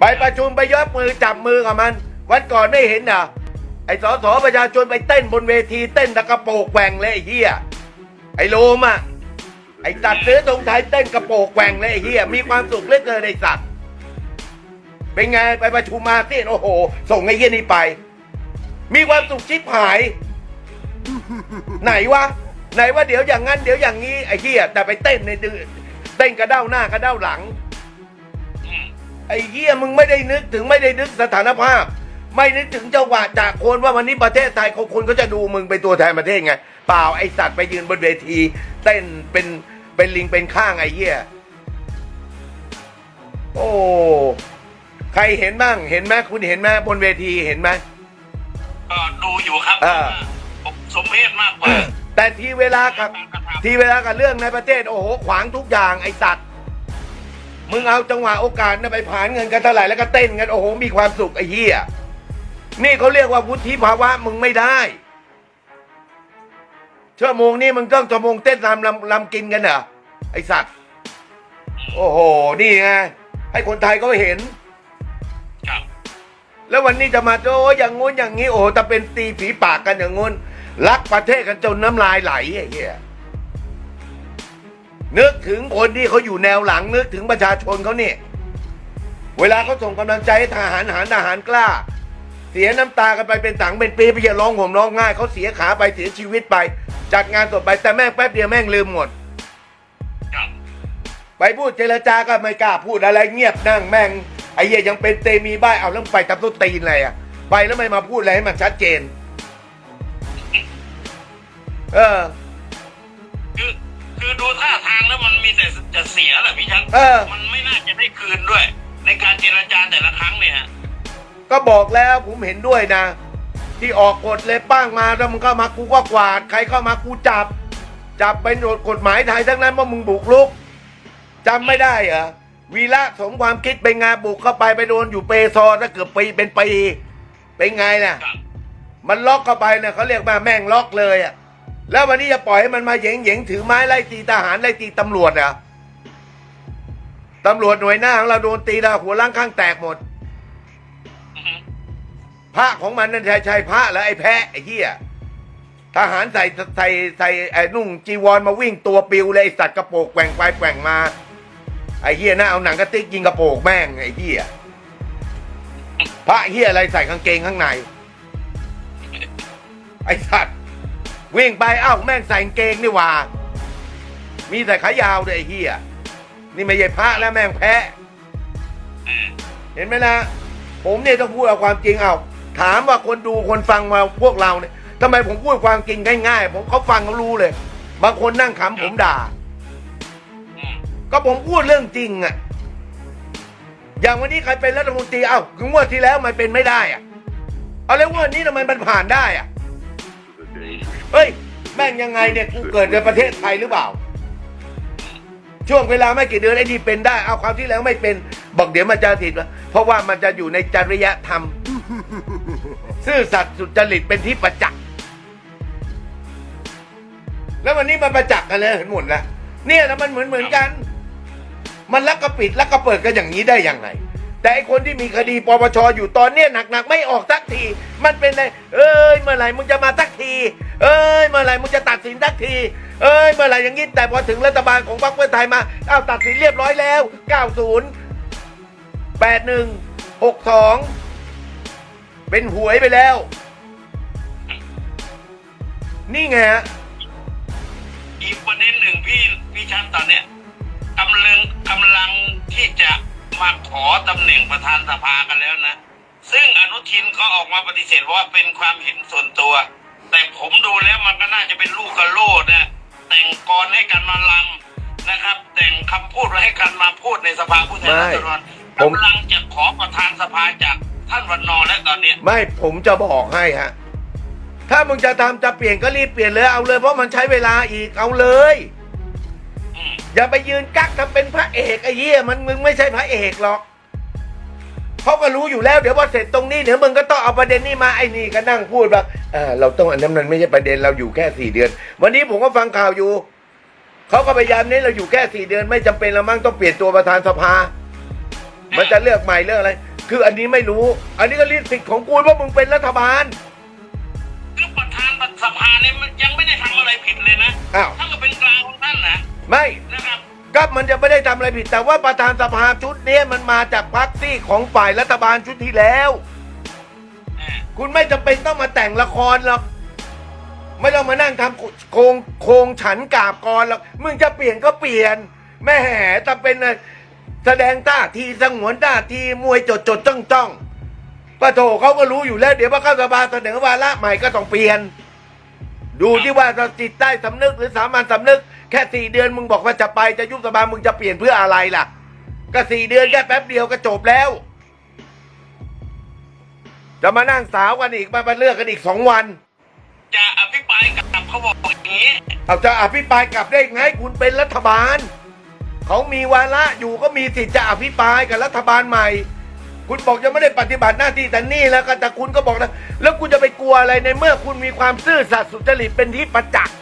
ไปประชุมไปยกมือจับมือกับมัน วันก่อนไม่เห็นเหรอไอ้สสประชาชนไปเต้นบนเวทีเต้นตะกระโปกแกว่งเลยไอ้เหี้ยไอ้โลมอะไอ้ตัดเสื้อตรงไทยเต้นกระโปกแกว่งเลยไอ้เหี้ยมีความสุขเหลือเกินไอ้สัตว์เป็นไงไปประชุมมาเต้นโอ้โห ส่งไอ้เหี้ยนี่ไป มีความสุขชิบหาย ไหนวะไหนว่าเดี๋ยวอย่างนั้นเดี๋ยวอย่างนี้ไอ้เหี้ยแต่ไปเต้นในดืเต้นกระเด้าหน้ากระเด้าหลัง ไอ้เหี้ยมึงไม่ได้นึกถึงไม่ได้นึกสถานภาพ ไม่นึกถึงจังหวะจากคนว่าวันนี้ประเทศไทยเขาคนก็จะดูมึงเป็นตัวแทนประเทศไงเปล่าไอ้สัตว์ไปยืนบนเวทีเต้นเป็นเป็นลิงเป็นข้างไอ้เหี้ยโอ้ใครเห็นบ้างเห็นไหมคุณเห็นไหมบนเวทีเห็นไหมก็ดูอยู่ครับอ่าผมสมเพศมากกว่าแต่ทีเวลากับ ทีเวลากับเรื่องในประเทศโอ้โหขวางทุกอย่างไอ้สัตว์ มึงเอาจังหวะโอกาสนะไปผ่านเงินกันเท่าไหร่แล้วก็เต้นกันโอ้โหมีความสุขไอ้เหี้ยนี่เขาเรียกว่าวุฒิภาวะมึงไม่ได้ชั่วโมงนี้มึงต้องชั่วโมงเต้นรำลำลำกินกันเหรอไอ้สัตว์ โอ้โห นี่ไง ให้คนไทยเขาเห็นครับแล้ววันนี้จะมาโอ้อย่างงู้นอย่างนี้ โอ้โหแต่เป็นตีฝีปากกันอย่างงู้นรักประเทศกันจนน้ำลายไหลไอ้เหี้ย นึกถึงคนที่เขาอยู่แนวหลัง นึกถึงประชาชนเขาเนี่ยเวลาเขาส่งกำลังใจให้ทหารหารทหารกล้า เสียน้ำตากันไปเป็นถังเป็นปีไปอย่าร้องห่มร้องไห้เขาเสียขาไปเสียชีวิตไป จัดงานต่อไปแต่แม่งแป๊บเดียวแม่งลืมหมดครับไปพูดเจรจาก็ไม่กล้าพูดอะไรเงียบนั่งแม่งไอ้เหี้ยยังเป็นเตมีบ้ายเอาแล้วมึงไปตับต้นตีนอะไรอะ ไปแล้วไม่มาพูดอะไรให้มันชัดเจน เออ คือคือดูท่าทางแล้วมันมีแต่จะเสียแหละพี่ชันเออ มันไม่น่าจะได้คืนด้วย ในการเจรจาแต่ละครั้งเนี่ยฮะก็บอกแล้วผมเห็นด้วยนะ ที่ออกกฎเลยป้างมาแล้วมึงเข้ามากูก็กวาด ใครเข้ามากูจับ จับเป็นกฎหมายไทยทั้งนั้นว่ามึงบุกรุกจำไม่ได้เหรอวีระสมความคิดเป็นไงานบุกเข้าไปไปโดนอยู่เปซอถ้าเกือบปีเป็นปีเป็นไงน่ะ ครับมันล็อกเข้าไปเนี่ยเขาเรียกมาแม่งล็อกเลยอะ แล้ววันนี้จะปล่อยให้มันมาเหยงเหยงๆถือไม้ไล่ตีทหารไล่ตีตำรวจเหรอะตำรวจหน่วยหน้าของเราโดนตีดาหัวล้างข้างแตกหมดอือฮึพระของมันนั่นใช่ใช่พระแล้วไอ้แพะไอ้เหี้ยทหารใส่ใส่ใส่ไอ้นุ่งจีวรมาวิ่งตัวปิวเลยไอ้สัตว์กระโปรงแกว่งไปแกว่งมาไอ้เหี้ยน่าเอาหนังกระติกยิงกระโปรงแม่งไอ้เหี้ยพระเหี้ยอะไรใส่กางเกงข้างใน ไอ้สัตว์ วิ่งไปเอ้าแม่งใส่กางเกงนี่หว่า มีแต่ขายาวด้วยไอ้เหี้ยนี่ไม่ใช่พระแล้วแม่งแพะ เห็นไหมนะ ผมเนี่ยต้องพูดเอาความจริงเอา ถามว่าคนดูคนฟังมาพวกเราเนี่ยทำไมผมพูดความจริงง่ายๆ ผมเขาฟังเขารู้เลย บางคนนั่งขำผมด่า ก็ผมพูดเรื่องจริงอะอย่างวันนี้ใครเป็นรัฐมนตรี เอ้างวดที่แล้วมันเป็นไม่ได้อะเอาแล้วงวดนี้ทำไมมันผ่านได้อะ เฮ้ย แม่งยังไงเนี่ยกูเกิดในประเทศไทยหรือเปล่า ช่วงเวลาไม่กี่เดือนไอ้นี่เป็นได้ เอาความที่แล้วไม่เป็น บอกเดี๋ยวมันจะผิดวะเพราะว่ามันจะอยู่ในจริยธรรม ซื่อสัตย์สุจริตเป็นที่ประจักษ์แล้ววันนี้มันประจักษ์กันเลยเห็นหมดแล้วเนี่ยนะมันเหมือนเหมือนกัน มันลักกระปิดลักกระเปิดกันอย่างนี้ได้ยังไงแต่ไอคนที่มีคดีปปชอยู่ตอนเนี้ยหนักๆไม่ออกสักที มันเป็นไงเอ้ยเมื่อไหร่มึงจะมาสักที เอ้ยเมื่อไหร่มึงจะตัดสินสักทีเอ้ยเมื่อไหร่อย่างนี้แต่พอถึงรัฐบาลของพรรคเพื่อไทยมาอ้าวตัดสินเรียบร้อยแล้ว 90 81 62 เป็นหวยไปแล้ว นี่ไงฮะอีกประเด็นหนึ่งพี่พี่ชันตอนเนี้ยกำลังกำลังที่จะมาขอตำแหน่งประธานสภากันแล้วนะ ซึ่งอนุทินก็ออกมาปฏิเสธว่าเป็นความเห็นส่วนตัว แต่ผมดูแล้วมันก็น่าจะเป็นลูกกระโลดนะแต่งกรให้กันมาลำนะครับ แต่งคำพูดไว้ให้กันมาพูดในสภาผู้แทนราษฎรผมกำลังจะขอประธานสภาจากท่านวันนอร์และตอนเนี้ยไม่ผมจะบอกให้ฮะถ้ามึงจะทำจะเปลี่ยนก็รีบเปลี่ยนเลยเอาเลยเพราะมันใช้เวลาอีกเอาเลยอืมอย่าไปยืนกักทำเป็นพระเอกไอ้เหี้ยมันมึงไม่ใช่พระเอกหรอก เขาก็รู้อยู่แล้วเดี๋ยวพอเสร็จตรงนี้เดี๋ยวมึงก็ต้องเอาประเด็นนี้มาไอ้นี่ก็นั่งพูดแบบเออเราต้องอันนั้นมันไม่ใช่ประเด็นเราอยู่แค่สี่เดือน วันนี้ผมก็ฟังข่าวอยู่เขาก็พยายามเน้นเราอยู่แค่สี่เดือน ไม่จำเป็นเรามั่งต้องเปลี่ยนตัวประธานสภา มันจะเลือกใหม่เรื่องอะไร คืออันนี้ไม่รู้ อันนี้ก็ลิสิทธิ์ของกูว่ามึงเป็นรัฐบาลคือประธานสภาเนี่ยมันยังไม่ได้ทำอะไรผิดเลยนะอ้าวท่านก็เป็นกลางของท่านนะไม่นะครับ ก็มันจะไม่ได้ทำอะไรผิด แต่ว่าประธานสภาชุดนี้มันมาจากพรรคซี่ของฝ่ายรัฐบาลชุดที่แล้ว คุณไม่จำเป็นต้องมาแต่งละครหรอกไม่ต้องมานั่งทำโครงโครงฉันกาบกรหรอกมึงจะเปลี่ยนก็เปลี่ยนแม่แห่แต่เป็นแสดงท่าทีสงวนท่าทีมวยจดจดจ้องจ้องปะโถเขาก็รู้อยู่แล้ว เดี๋ยวพอเข้าสภาเสนอวาระใหม่ก็ต้องเปลี่ยน ดูที่ว่าจะจิตใต้สำนึกหรือสามัญสำนึก แค่สี่เดือนมึงบอกว่าจะไปจะยุบสภามึงจะเปลี่ยนเพื่ออะไรล่ะ ก็สี่เดือนแค่แป๊บเดียวก็จบแล้ว จะมานั่งสาวกันอีกมามาเลือกกันอีกสองวัน จะอภิปรายกับเขาบอกอย่างนี้เอาจะอภิปรายกลับได้ไงคุณเป็นรัฐบาลเขามีวาระอยู่ก็มีสิทธิ์จะอภิปรายกับรัฐบาลใหม่ คุณบอกจะไม่ได้ปฏิบัติหน้าที่แต่นี่แล้วก็แต่คุณก็บอกนะแล้วคุณจะไปกลัวอะไรในเมื่อคุณมีความซื่อสัตย์สุจริตเป็นที่ประจักษ์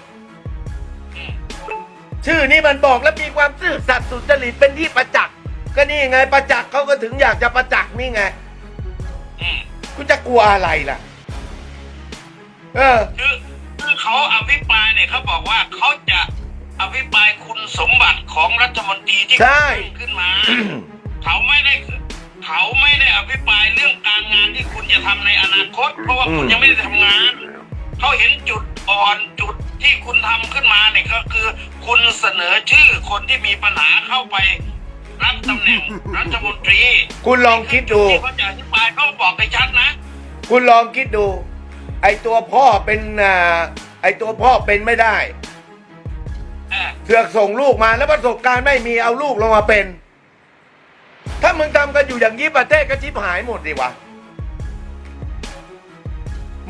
ชื่อนี้มันบอกแล้วมีความซื่อสัตย์สุจริตเป็นที่ประจักษ์ก็นี่ไงประจักษ์เขาก็ถึงอยากจะประจักษ์นี่ไงอืมคุณจะกลัวอะไรล่ะ เออคือคือเขาอภิปรายเนี่ยเขาบอกว่าเขาจะอภิปรายคุณสมบัติของรัฐมนตรีที่ใช่ตั้งขึ้นมา เขาไม่ได้ เขาไม่ได้อภิปรายเรื่องการงานที่คุณจะทำในอนาคต เพราะว่าคุณอืมยังไม่ได้ทำงาน เขาเห็นจุดอ่อนจุดที่คุณทำขึ้นมาเนี่ยก็คือ คุณเสนอชื่อคนที่มีปัญหาเข้าไปรับตำแหน่งรัฐมนตรี คุณลองคิดดูที่เขาจะอธิบายเขาบอกไปชัดนะ คุณลองคิดดู ไอตัวพ่อเป็นอ่าไอตัวพ่อเป็นไม่ได้เออเสือกส่งลูกมาแล้วประสบการณ์ไม่มีเอาลูกลงมาเป็น ถ้ามึงทำกันอยู่อย่างนี้ประเทศก็ชิบหายหมดดิวะ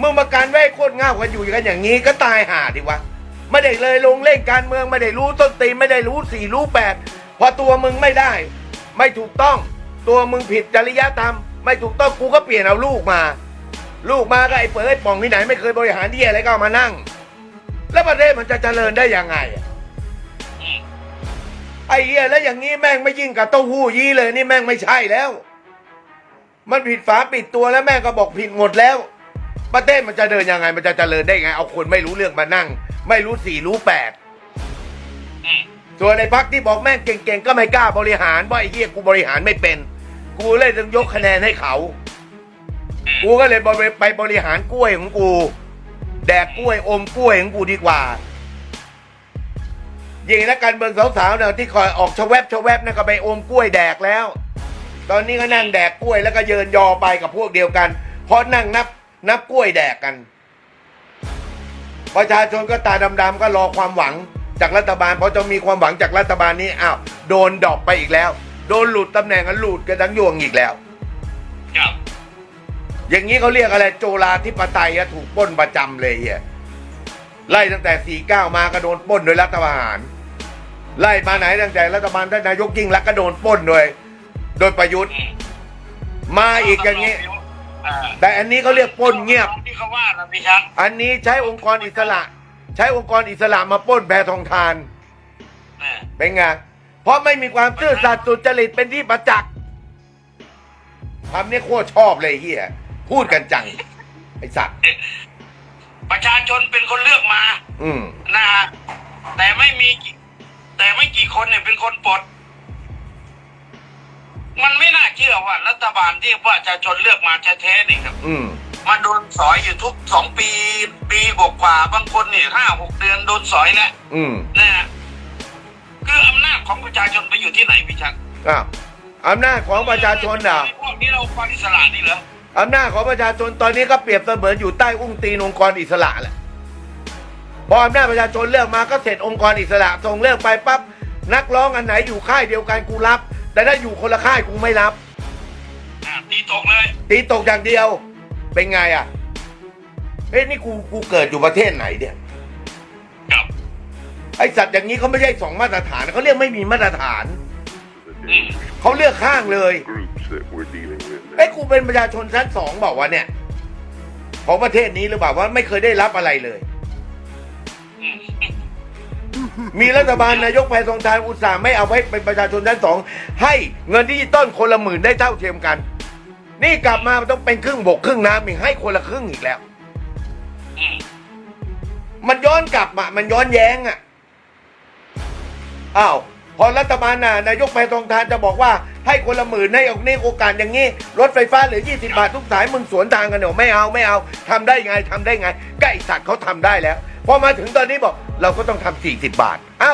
มึงมาการไว้โคตรง่าวกันอยู่กันอย่างนี้ก็ตายห่าดิวะไม่ได้เลยลงเล่นการเมืองไม่ได้รู้ต้นตีนไม่ได้รู้สี่รู้แปดพอตัวมึงไม่ได้ ไม่ถูกต้อง ตัวมึงผิดจริยธรรม ไม่ถูกต้องกูก็เปลี่ยนเอาลูกมา ลูกมาก็ไอ้เปิดไอ้ป่องที่ไหน ไม่เคยบริหารที่อะไรก็เอามานั่ง แล้วประเทศมันจะเจริญได้ยังไง ไอ้เหี้ยแล้วอย่างนี้แม่งไม่ยิ่งกับเต้าหู้ยี้เลยนี่แม่งไม่ใช่แล้ว มันผิดฝาปิดตัวแล้วแม่งก็บอกผิดหมดแล้ว ประเทศมันจะเดินยังไง มันจะเจริญได้ไง เอาคนไม่รู้เรื่องมานั่ง ไม่รู้สี่รู้แปดส่วนในพักที่บอกแม่งเก่งๆก็ไม่กล้าบริหารเพราะไอ้เหี้ยกูบริหารไม่เป็น กูเลยต้องยกคะแนนให้เขา กูก็เลยไปบริหารกล้วยของกู แดกกล้วยอมกล้วยของกูดีกว่า ยิงนักการเมืองสาวๆเนี่ยที่คอยออกชะแวบชะแวบนะก็ไปอมกล้วยแดกแล้ว ตอนนี้ก็นั่งแดกกล้วยแล้วก็เยินยอไปกับพวกเดียวกัน เพราะนั่งนับนับกล้วยแดกกัน ประชาชนก็ตาดำๆก็รอความหวังจากรัฐบาลเพราะจะมีความหวังจากรัฐบาลนี้อ้าวโดนดอกไปอีกแล้ว โดนหลุดตำแหน่งกันหลุดกันทั้งยวงอีกแล้วครับอย่างนี้เขาเรียกอะไรโจราธิปไตยอะถูกปล้นประจำเลยเฮียไล่ตั้งแต่ 49 มาก็โดนปล้นโดยรัฐประหาร ไล่มาไหนตั้งแต่รัฐบาลท่านนายกยิ่งรักษณ์ก็โดนปล้นโดยโดยประยุทธ์อืมมาอีกอย่างนี้ อ่าแต่อันนี้เขาเรียกปล้นเงียบ ที่เขาว่านะพี่ชักอันนี้ใช้องค์กรอิสระ ใช้องค์กรอิสระมาปล้นแพทองทาน เออเป็นไง เพราะไม่มีความซื่อสัตย์สุจริตเป็นที่ประจักษ์คำนี้โคตรชอบเลยเฮียพูดกันจัง ไอสัตว์ ประชาชนเป็นคนเลือกมา อืมนะฮะแต่ไม่มีกี่ แต่ไม่กี่คนเนี่ยเป็นคนปลด มันไม่น่าเชื่อว่า รัฐบาลที่ประชาชนเลือกมาแท้ๆนี่ครับ อืมมาโดนสอยอยู่ทุกสองปี ปีกว่าๆบางคนเนี่ยห้าหกเดือนโดนสอยแล้วอืมนะฮะคืออำนาจของประชาชนไปอยู่ที่ไหนพี่ชักอ้าวอำนาจของประชาชนอะพวกนี้เราความอิสระนี่เหรออำนาจของประชาชนตอนนี้ก็เปรียบเสมือนอยู่ใต้อุ้งตีนองค์กรอิสระแหละ พออำนาจประชาชนเลือกมาก็เสร็จองค์กรอิสระส่งเลือกไปปั๊บนักร้องอันไหนอยู่ค่ายเดียวกันกูรับ แต่ถ้าอยู่คนละค่ายกูไม่รับ อะตีตกเลย ตีตกอย่างเดียว เป็นไงอะเฮ้ยนี่กูกูเกิดอยู่ประเทศไหนเนี่ยกับ ไอสัตว์อย่างนี้เขาไม่ใช่สองมาตรฐานเขาเรียกไม่มีมาตรฐาน อืม เขาเลือกข้างเลย groups that we're dealing with ไอ้ย now. กูเป็นประชาชนชั้นสองบอกว่าวะเนี่ย ของประเทศนี้หรือเปล่าว่าไม่เคยได้รับอะไรเลยอื มีรัฐบาลนายกแพทองทานอุตส่าห์ไม่เอาไว้เป็นประชาชนชั้นสองให้เงินดิจิตอลคนละหมื่นได้เท่าเทียมกัน นี่กลับมามันต้องเป็นครึ่งบกครึ่งน้ำอีกให้คนละครึ่งอีกแล้ว มันย้อนกลับมามันย้อนแย้งอะอ้าวพอรัฐบาลน่ะนายกแพทองทานจะบอกว่า ให้คนละหมื่นให้ออกนี่โอกาสอย่างนี้รถไฟฟ้าเหลือ 20 บาททุกสายมึงสวนทางกันเหรอไม่เอาไม่เอาทำได้ไงทำได้ไงใกล้สัตว์เขาทำได้แล้ว พอมาถึงตอนนี้บอกเราก็ต้องทำ40 บาท เอ้า